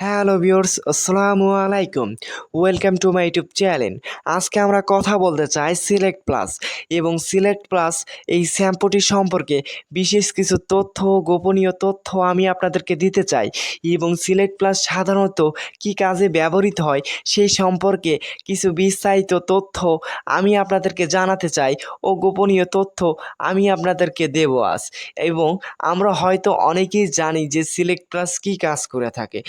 Ha, hello viewers, আসসালামু আলাইকুম। Welcome to my YouTube channel. আজকে আমরা কথা বলতে চাই সিলেক্ট প্লাস এবং সিলেক্ট প্লাস এই শ্যাম্পুটি সম্পর্কে বিশেষ কিছু তথ্য, গোপনীয় তথ্য আমি আপনাদেরকে দিতে চাই এবং সিলেক্ট প্লাস সাধারণত কী কাজে ব্যবহৃত হয় সেই সম্পর্কে কিছু বিস্তারিত তথ্য আমি আপনাদেরকে জানাতে চাই ও গোপনীয় তথ্য আমি আপনাদেরকে দেবো আজ। এবং আমরা হয়তো অনেকেই জানি যে সিলেক্ট প্লাস কী কাজ করে থাকে।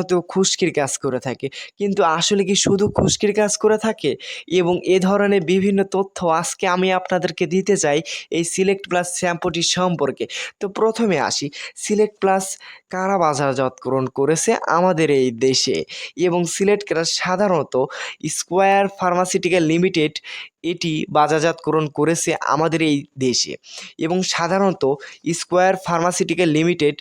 সাধারণত খুশকির কাজ করে থাকে। কিন্তু আসলে কি শুধু খুশকির কাজ করে থাকে? এবং এ ধরনের বিভিন্ন তথ্য আজকে আমি আপনাদেরকে দিতে চাই এই সিলেক্ট প্লাস শ্যাম্পুটি সম্পর্কে। তো প্রথমে আসি। সিলেক্ট প্লাস কারা বাজারজাতকরণ করেছে আমাদের এই দেশে? এবং সিলেক্ট প্লাস সাধারণত স্কোয়ার ফার্মাসিউটিক্যাল লিমিটেড এটি বাজারজাতকরণ করেছে আমাদের এই দেশে। এবং সাধারণত স্কোয়ার ফার্মাসিউটিক্যাল লিমিটেড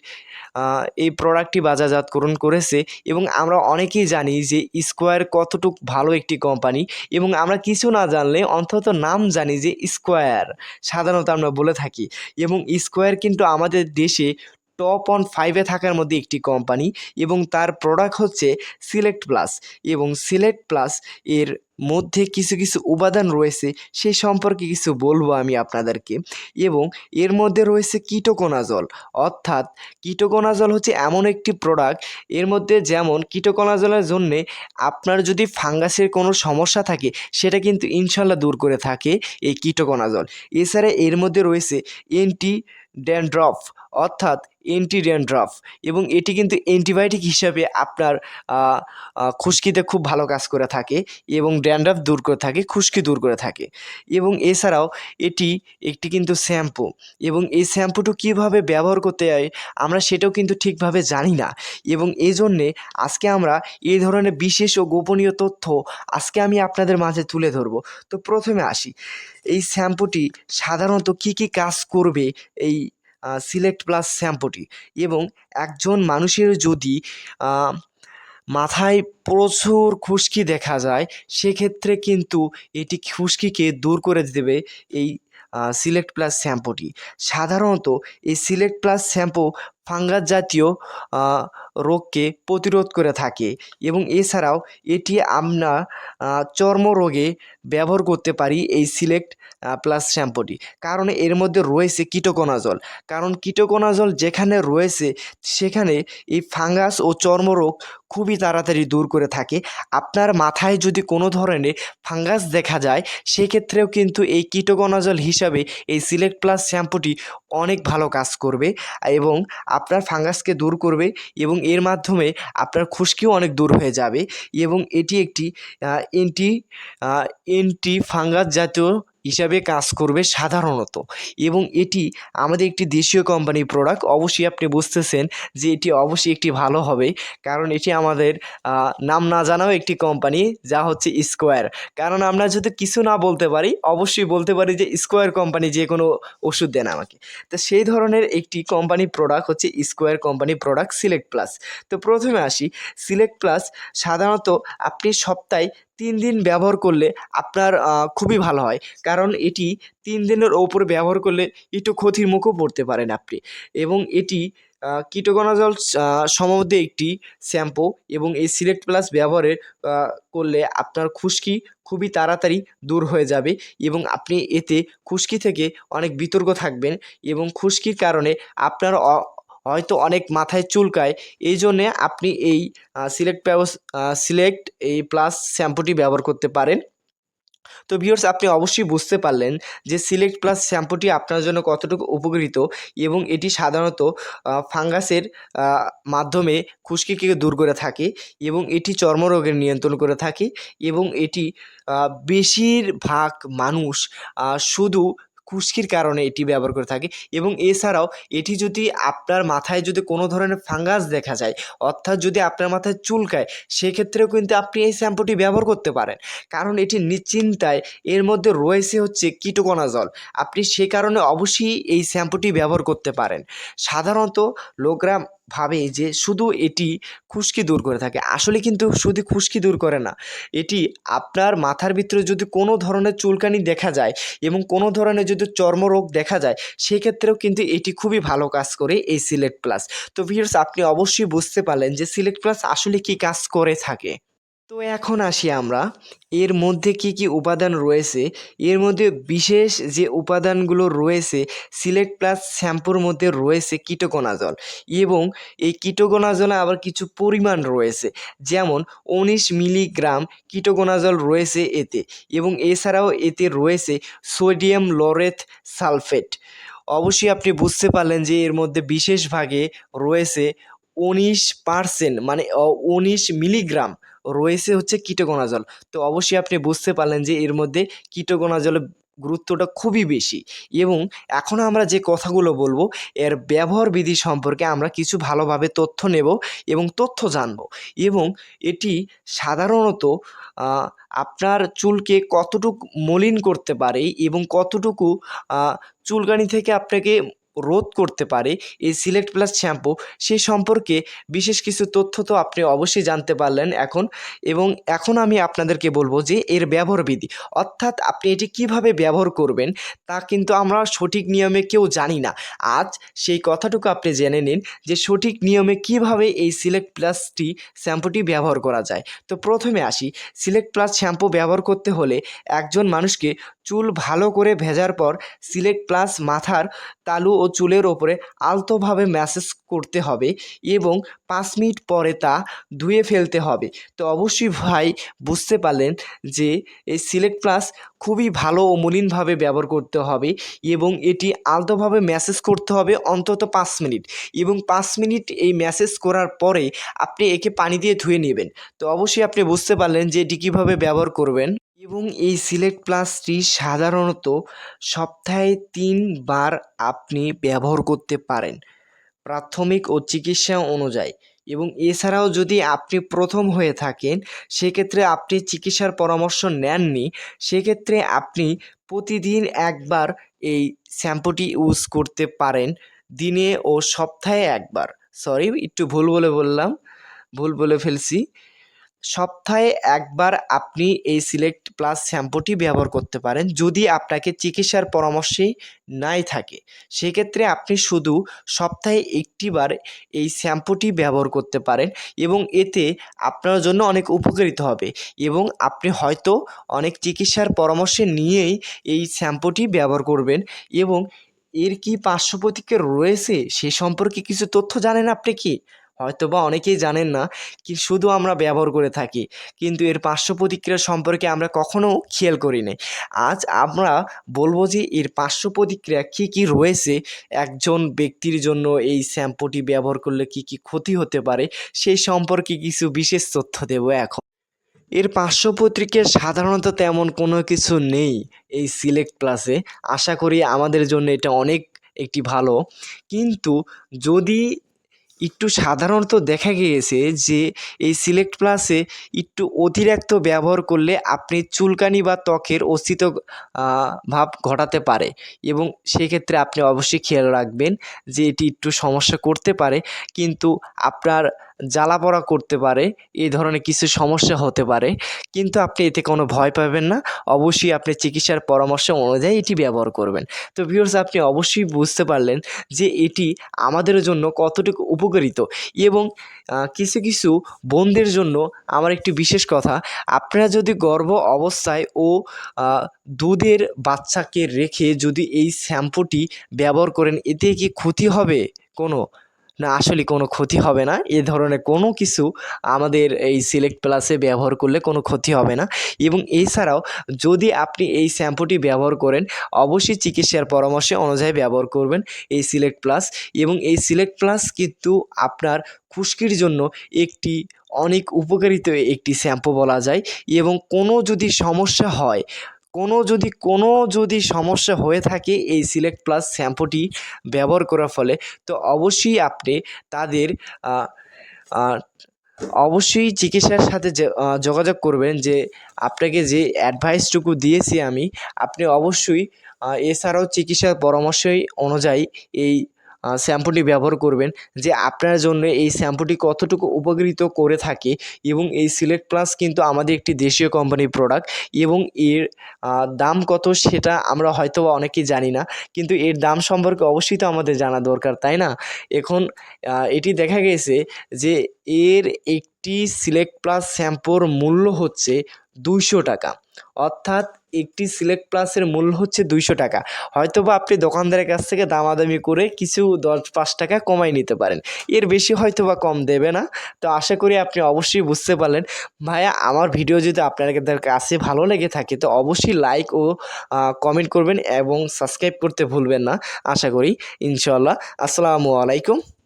এই প্রোডাক্টটি বাজারজাতকরণ করেছে এবং আমরা অনেকেই জানি যে স্কোয়ার কতটুক ভালো একটি কোম্পানি এবং আমরা কিছু না জানলে অন্তত নাম জানি যে স্কোয়ার, সাধারণত আমরা বলে থাকি। এবং স্কোয়ার কিন্তু আমাদের দেশে টপ অন ফাইভে থাকার মধ্যে একটি কোম্পানি এবং তার প্রোডাক্ট হচ্ছে সিলেক্ট প্লাস এবং সিলেক্ট প্লাস এর মধ্যে কিছু কিছু উপাদান রয়েছে সেই সম্পর্কে কিছু বলব আমি আপনাদেরকে। এবং এর মধ্যে রয়েছে কিটোকোনাজল। অর্থাৎ কিটোকোনাজল হচ্ছে এমন একটি প্রোডাক্টের মধ্যে যেমন কিটোকোনাজলের জন্যে আপনার যদি ফাঙ্গাসের কোনো সমস্যা থাকে, সেটা কিন্তু ইনশাল্লাহ দূর করে থাকে এই কিটোকোনাজল। এছাড়া এর মধ্যে রয়েছে এন্টি ড্যান্ড্রফ অর্থাৎ এন্টি ড্যান্ড্রফ এবং এটি কিন্তু অ্যান্টিবায়োটিক হিসাবে আপনার খুশকিতে খুব ভালো কাজ করে থাকে এবং ড্যান্ড্রফ দূর করে থাকে, খুশকি দূর করে থাকে। এবং এছাড়াও এটি একটি কিন্তু শ্যাম্পু এবং এই শ্যাম্পুটি কীভাবে ব্যবহার করতে হয় আমরা সেটাও কিন্তু ঠিকভাবে জানি না। এবং এই জন্যে আজকে আমরা এই ধরনের বিশেষ ও গোপনীয় তথ্য আজকে আমি আপনাদের মাঝে তুলে ধরবো। তো প্রথমে আসি, এই শ্যাম্পুটি সাধারণত কী কী কাজ করবে এই সিলেক্ট প্লাস শ্যাম্পুটি? এবং একজন মানুষের যদি মাথায় প্রচুর খুশকি দেখা যায়, সেক্ষেত্রে কিন্তু এটি খুশকিকে দূর করে দেবে এই সিলেক্ট প্লাস শ্যাম্পুটি সাধারণত এই সিলেক্ট প্লাস শ্যাম্পু ফাঙ্গাস জাতীয় রোগকে প্রতিরোধ করে থাকে এবং এছাড়াও এটি আমরা চর্মরোগে ব্যবহার করতে পারি এই সিলেক্ট প্লাস শ্যাম্পুটি। কারণ এর মধ্যে রয়েছে কিটোকোনাজল। কারণ কিটোকোনাজল যেখানে রয়েছে, সেখানে এই ফাঙ্গাস ও চর্মরোগ খুবই তাড়াতাড়ি দূর করে থাকে। আপনার মাথায় যদি কোনো ধরনের ফাঙ্গাস দেখা যায়, সেক্ষেত্রেও কিন্তু এই কিটোকোনাজল হিসাবে এই সিলেক্ট প্লাস শ্যাম্পুটি অনেক ভালো কাজ করবে এবং আপনার ফাঙ্গাসকে দূর করবে এবং এর মাধ্যমে আপনার খুশকিও অনেক দূর হয়ে যাবে এবং এটি একটি এন্টি এন্টি ফাঙ্গাস জাতীয় হিসাবে কাজ করবে সাধারণত। এবং এটি আমাদের একটি দেশীয় কোম্পানির প্রোডাক্ট অবশ্যই আপনি বুঝতেছেন যে এটি অবশ্যই একটি ভালো হবে, কারণ এটি আমাদের নাম না জানাও একটি কোম্পানি যা হচ্ছে স্কোয়ার কারণ আমরা যদি কিছু না বলতে পারি, অবশ্যই বলতে পারি যে স্কোয়ার কোম্পানি যে কোনো ওষুধ দেন আমাকে। তো সেই ধরনের একটি কোম্পানি প্রোডাক্ট হচ্ছে square company product select plus তো প্রথমে আসি সিলেক্ট প্লাস সাধারণত আপনি সপ্তাহে তিন দিন ব্যবহার করলে আপনার খুবই ভালো হয়। কারণ এটি তিন দিনের ওপরে ব্যবহার করলে একটু ক্ষতির মুখও পড়তে পারেন আপনি। এবং এটি কিটোকোনাজল সম্বন্ধে একটি শ্যাম্পু এবং এই সিলেক্ট প্লাস ব্যবহারের করলে আপনার খুশকি খুবই তাড়াতাড়ি দূর হয়ে যাবে এবং আপনি এতে খুশকি থেকে অনেক বিতর্ক থাকবেন এবং খুশকির কারণে আপনার হয়তো অনেক মাথায় চুলকায়। এই জন্যে আপনি এই সিলেক্ট সিলেক্ট এই প্লাস শ্যাম্পুটি ব্যবহার করতে পারেন। তো ভিউয়ার্স আপনি অবশ্যই বুঝতে পারলেন যে সিলেক্ট প্লাস শ্যাম্পুটি আপনার জন্য কতটুকু উপকৃত এবং এটি সাধারণত ফাঙ্গাসের মাধ্যমে খুশকিকে দূর করে থাকে এবং এটি চর্মরোগের নিয়ন্ত্রণ করে থাকে এবং এটি বেশিরভাগ মানুষ শুধু খুশকির কারণে এটি ব্যবহার করে থাকে এবং এছাড়াও এটি যদি আপনার মাথায় যদি কোনো ধরনের ফাঙ্গাস দেখা যায়, অর্থাৎ যদি আপনার মাথায় চুলকায় সেক্ষেত্রেও কিন্তু আপনি এই শ্যাম্পুটি ব্যবহার করতে পারেন। কারণ এটি নিশ্চিন্তায়, এর মধ্যে রয়েছে হচ্ছে কিটোকোনাজল। আপনি সে কারণে অবশ্যই এই শ্যাম্পুটি ব্যবহার করতে পারেন। সাধারণত লোকরা ভাবে যে শুধু এটি খুশকি দূর করে থাকে। আসলে কিন্তু শুধু খুশকি দূর করে না। এটি আপনার মাথার ভিতরে যদি কোনো ধরনের চুলকানি দেখা যায় এবং কোনো ধরনের যদি চর্মরোগ দেখা যায়, সেক্ষেত্রেও কিন্তু এটি খুবই ভালো কাজ করে এই সিলেক্ট প্লাস তো ভিউয়ার্স আপনি অবশ্যই বুঝতে পারলেন যে সিলেক্ট প্লাস আসলে কি কাজ করে থাকে। তো এখন আসি আমরা। এর মধ্যে কি কি উপাদান রয়েছে? এর মধ্যে বিশেষ যে উপাদানগুলো রয়েছে, সিলেক্ট প্লাস শ্যাম্পুর মধ্যে রয়েছে কিটোকোনাজল এবং এই কিটোকোনাজলে আবার কিছু পরিমাণ রয়েছে। যেমন উনিশ মিলিগ্রাম কিটোকোনাজল রয়েছে এতে এবং এছাড়াও এতে রয়েছে সোডিয়াম লরেথ সালফেট। অবশ্যই আপনি বুঝতে পারলেন যে এর মধ্যে বিশেষ ভাগে রয়েছে উনিশ পার্সেন্ট মানে উনিশ মিলিগ্রাম রয়েছে হচ্ছে কিটোকোনাজল তো অবশ্যই আপনি বুঝতে পারলেন যে এর মধ্যে কিটোকোনাজলের গুরুত্বটা খুবই বেশি। এবং এখন আমরা যে কথাগুলো বলব, এর ব্যবহার বিধি সম্পর্কে আমরা কিছু ভালোভাবে তথ্য নেব এবং তথ্য জানব। এবং এটি সাধারণত আপনার চুলকে কতটুকু মলিন করতে পারে এবং কতটুকু চুলকানি থেকে আপনাকে রোধ করতে পারে এই সিলেক্ট প্লাস শ্যাম্পু সেই সম্পর্কে বিশেষ কিছু তথ্য তো আপনি অবশ্যই জানতে পারলেন এখন। এবং এখন আমি আপনাদেরকে বলব যে এর ব্যবহার বিধি, অর্থাৎ আপনি এটি কীভাবে ব্যবহার করবেন তা কিন্তু আমরা সঠিক নিয়মে কেউ জানি না। আজ সেই কথাটুকু আপনি জেনে নিন যে সঠিক নিয়মে কীভাবে এই সিলেক্ট প্লাসটি শ্যাম্পুটি ব্যবহার করা যায়। তো প্রথমে আসি সিলেক্ট প্লাস শ্যাম্পু ব্যবহার করতে হলে একজন মানুষকে চুল ভালো করে ভেজার পর সিলেক্ট প্লাস মাথার তালু ও চুলের ওপরে আলতোভাবে ম্যাসেজ করতে হবে এবং পাঁচ মিনিট পরে তা ধুয়ে ফেলতে হবে। তো অবশ্যই ভাই বুঝতে পারলেন যে এই সিলেক্ট প্লাস খুবই ভালো ও মলিনভাবে ব্যবহার করতে হবে এবং এটি আলতোভাবে ম্যাসেজ করতে হবে অন্তত পাঁচ মিনিট এবং পাঁচ মিনিট এই ম্যাসেজ করার পরে আপনি একে পানি দিয়ে ধুয়ে নেবেন। তো অবশ্যই আপনি বুঝতে পারলেন যে এটি কীভাবে ব্যবহার করবেন। এবং এই সিলেক্ট প্লাসটি সাধারণত সপ্তাহে তিনবার আপনি ব্যবহার করতে পারেন, প্রাথমিক ও চিকিৎসা অনুযায়ী। এবং এছাড়াও যদি আপনি প্রথম হয়ে থাকেন, সেক্ষেত্রে আপনি চিকিৎসার পরামর্শ নেননি, সেক্ষেত্রে আপনি প্রতিদিন একবার এই শ্যাম্পুটি ইউজ করতে পারেন, দিনে ও সপ্তাহে একবার। সরি, একটু ভুল বলে বললাম, ভুল বলে ফেলছি। সপ্তাহে একবার আপনি এই সিলেক্ট প্লাস শ্যাম্পুটি ব্যবহার করতে পারেন যদি আপনাকে চিকিৎসার পরামর্শেই নাই থাকে। সেক্ষেত্রে আপনি শুধু সপ্তাহে একটিবার এই শ্যাম্পুটি ব্যবহার করতে পারেন এবং এতে আপনার জন্য অনেক উপকারিত হবে এবং আপনি হয়তো অনেক চিকিৎসার পরামর্শ নিয়েই এই শ্যাম্পুটি ব্যবহার করবেন এবং এর কি পার্শ্ব রয়েছে সে সম্পর্কে কিছু তথ্য জানেন আপনি কি? হয়তো বা অনেকেই জানেন না কি শুধু আমরা ব্যবহার করে থাকি, কিন্তু এর পার্শ্ব প্রতিক্রিয়া সম্পর্কে আমরা কখনো খেয়াল করি না আজ আমরা বলব যে এর পার্শ্ব প্রতিক্রিয়া কী কী রয়েছে, একজন ব্যক্তির জন্য এই শ্যাম্পুটি ব্যবহার করলে কি কি ক্ষতি হতে পারে, সেই সম্পর্কে কিছু বিশেষ তথ্য দেব এখন। এর পার্শ্ব প্রতিক্রিয়া সাধারণত তেমন কোনো কিছু নেই এই সিলেক্ট প্লাসে। আশা করি আমাদের জন্য এটা অনেক একটি ভালো। কিন্তু যদি একটু সাধারণত দেখা গিয়েছে যে এই সিলেক্ট প্লাসে একটু অতিরিক্ত ব্যবহার করলে আপনি চুলকানি বা ত্বকের অস্তিত্ব ভাব ঘটাতে পারে এবং সেক্ষেত্রে আপনি অবশ্যই খেয়াল রাখবেন যে এটি একটু সমস্যা করতে পারে। কিন্তু আপনার জ্বালা পড়া করতে পারে এই ধরনের কিছু সমস্যা হতে পারে। কিন্তু আপনি এতে কোনো ভয় পাবেন না। অবশ্যই আপনি চিকিৎসার পরামর্শ অনুযায়ী এটি ব্যবহার করবেন। তো ভিউয়ার্স আপনি অবশ্যই বুঝতে পারলেন যে এটি আমাদের জন্য কতটুকু উপকারিত এবং কিছু কিছু বোনদের জন্য আমার একটি বিশেষ কথা, আপনারা যদি গর্ভ অবস্থায় ও দুধের বাচ্চাকে রেখে যদি এই শ্যাম্পুটি ব্যবহার করেন, এতে কি ক্ষতি হবে কোনো? না, আসলে কোনো ক্ষতি হবে না। এ ধরনের কোনো কিছু আমাদের এই সিলেক্ট প্লাসে ব্যবহার করলে কোনো ক্ষতি হবে না। এবং এছাড়াও যদি আপনি এই শ্যাম্পুটি ব্যবহার করেন, অবশ্যই চিকিৎসার পরামর্শে অনুযায়ী ব্যবহার করবেন এই সিলেক্ট প্লাস এবং এই সিলেক্ট প্লাস কিন্তু আপনার খুশকির জন্য একটি অনেক উপকারিত একটি শ্যাম্পু বলা যায়। এবং কোনো যদি সমস্যা হয় কোনো যদি কোনো যদি সমস্যা হয়ে থাকে এই সিলেক্ট প্লাস শ্যাম্পুটি ব্যবহার করার ফলে, তো অবশ্যই আপনি তাদের অবশ্যই চিকিৎসার সাথে যোগাযোগ করবেন যে, আপনাকে যে অ্যাডভাইসটুকু দিয়েছি আমি, আপনি অবশ্যই এছাড়াও চিকিৎসার পরামর্শই অনুযায়ী এই শ্যাম্পুটি ব্যবহার করবেন যে আপনার জন্য এই শ্যাম্পুটি কতটুকু উপকৃত করে থাকে এবং এই সিলেক্ট প্লাস কিন্তু আমাদের একটি দেশীয় কোম্পানির প্রোডাক্ট এবং এর দাম কত সেটা আমরা হয়তো অনেকেই জানি না, কিন্তু এর দাম সম্পর্কে অবশ্যই তো আমাদের জানা দরকার, তাই না? এখন এটি দেখা গেছে যে এর একটি সিলেক্ট প্লাস শ্যাম্পুর মূল্য হচ্ছে দুইশো টাকা। অর্থাৎ একটি সিলেক্ট প্লাসের মূল্য হচ্ছে দুইশো টাকা। হয়তো বা আপনি দোকানদারের কাছ থেকে দামাদামি করে কিছু দশ পাঁচ টাকা কমাই নিতে পারেন। এর বেশি হয়তো বা কম দেবে না। তো আশা করি আপনি অবশ্যই বুঝতে পারলেন। ভাইয়া, আমার ভিডিও যদি আপনাদের কাছে ভালো লেগে থাকে, তো অবশ্যই লাইক ও কমেন্ট করবেন এবং সাবস্ক্রাইব করতে ভুলবেন না। আশা করি ইনশাল্লাহ আসসালামু আলাইকুম।